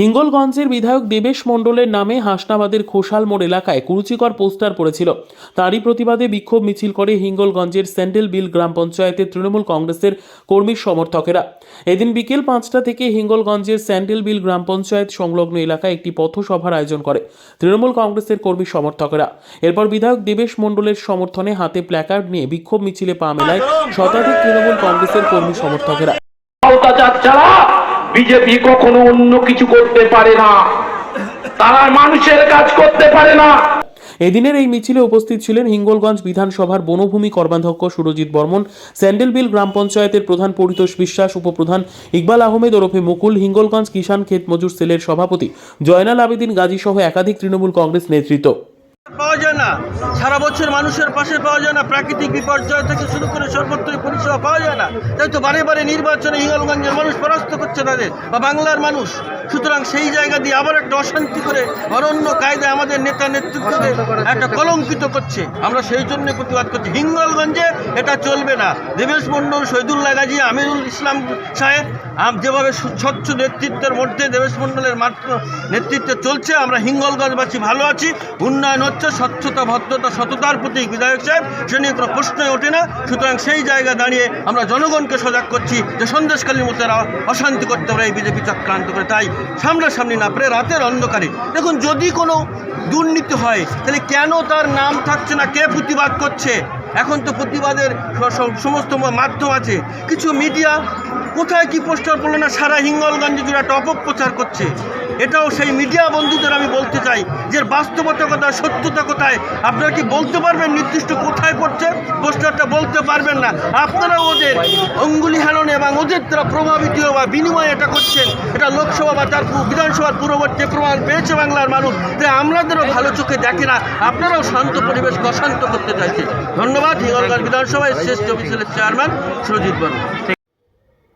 হিঙ্গলগঞ্জের বিধায়ক দেবেশ মণ্ডলের নামে হাসনাবাদের খোসাল মোড় এলাকায় কুরুচিকর পোস্টার পড়েছিল। তারই প্রতিবাদে বিক্ষোভ মিছিল করে হিঙ্গলগঞ্জের স্যান্ডেল বিল গ্রাম পঞ্চায়েতের তৃণমূল কংগ্রেসের কর্মী সমর্থকেরা। এদিন বিকেল পাঁচটা থেকে হিঙ্গলগঞ্জের স্যান্ডেল বিল গ্রাম পঞ্চায়েত সংলগ্ন এলাকায় একটি পথসভার আয়োজন করে তৃণমূল কংগ্রেসের কর্মী সমর্থকেরা। এরপর বিধায়ক দেবেশ মণ্ডলের সমর্থনে হাতে প্ল্যাকার্ড নিয়ে বিক্ষোভ মিছিলে পা মেলায় শতাধিক তৃণমূল কংগ্রেসের কর্মী সমর্থকেরা। বিজেপি কখনো অন্য কিছু করতে পারে না। তারা মানুষের কাজ করতে পারে না। এদিনের এই মিছিলে উপস্থিত ছিলেন হিঙ্গলগঞ্জ বিধানসভার বনভূমি কর্মাধ্যক্ষ সুরজিৎ বর্মন স্যান্ডেলবিল গ্রাম পঞ্চায়েতের প্রধান পরিতোষ বিশ্বাস, উপপ্রধান ইকবাল আহমেদ ওরফে মুকুল, হিঙ্গলগঞ্জ কিষাণ ক্ষেত মজুর সেলের সভাপতি জয়নাল আবেদিন গাজী সহ একাধিক তৃণমূল কংগ্রেস নেতৃত্ব। পাওয়া যায় না। সারা বছর মানুষের পাশে পাওয়া যায় না, প্রাকৃতিক বিপর্যয় থেকে শুরু করে সর্বত্রই পরিষেবা পাওয়া যায় না। তাই তো বারে বারে নির্বাচনে হিঙ্গলগঞ্জের মানুষ পরাস্ত করছে তাদের, বা বাংলার মানুষ। সুতরাং সেই জায়গা দিয়ে আবার একটা অশান্তি করে অরণ্য কায়দায় আমাদের নেতা নেতৃত্বকে একটা কলঙ্কিত করছে। আমরা সেই জন্য প্রতিবাদ করছি। হিঙ্গলগঞ্জে এটা চলবে না। দেবেশ মণ্ডল শহীদুল্লাহ গাজী আমিরুল ইসলাম সাহেব যেভাবে স্বচ্ছ নেতৃত্বের মধ্যে দেবেশ মণ্ডলের মাত্র নেতৃত্বে চলছে আমরা হিঙ্গলগঞ্জবাসী ভালো আছি। উন্নয়ন হচ্ছে স্বচ্ছতা ভদ্রতা সততার প্রতি বিধায়ক সাহেব সে নিয়ে কোনো প্রশ্নই ওঠে না। সুতরাং সেই জায়গা দাঁড়িয়ে আমরা জনগণকে সজাগ করছি যে সন্দেশকালীর মতো এরা অশান্তি করতে পারে এই বিজেপি চক্রান্ত করে। তাই সামনাসামনি না, প্রায় রাতের অন্ধকারে। দেখুন, যদি কোনো দুর্নীতি হয়, তাহলে কেন তার নাম থাকছে না? কে প্রতিবাদ করছে? এখন তো প্রতিবাদের সমস্ত মাধ্যম আছে। কিছু মিডিয়া কোথায় কি পোস্টার পড়ল না? সারা হিঙ্গলগঞ্জে জুড়ে একটা অপপ্রচার করছে। এটাও সেই মিডিয়া বন্ধুদের আমি বলতে চাই যে বাস্তবতা কোথায়, সত্যতা কোথায়? আপনারা কি বলতে পারবেন নির্দিষ্ট কোথায় পড়ছে? পোস্টারটা বলতে পারবেন না। আপনারা ওদের অঙ্গুলি হেলনে এবং ওদের দ্বারা প্রভাবিত বা বিনিময়ে এটা করছেন, এটা লোকসভা বা তার বিধানসভার পূর্ববর্তী প্রমাণ পেয়েছে বাংলার মানুষ, তাই আমাদেরও ভালো চোখে দেখে না, আপনারাও শান্ত পরিবেশকে অশান্ত করতে চাইছে ধন্যবাদ, হিঙ্গলগঞ্জ বিধানসভায় শেষ অফিসের chairman Surajit Barma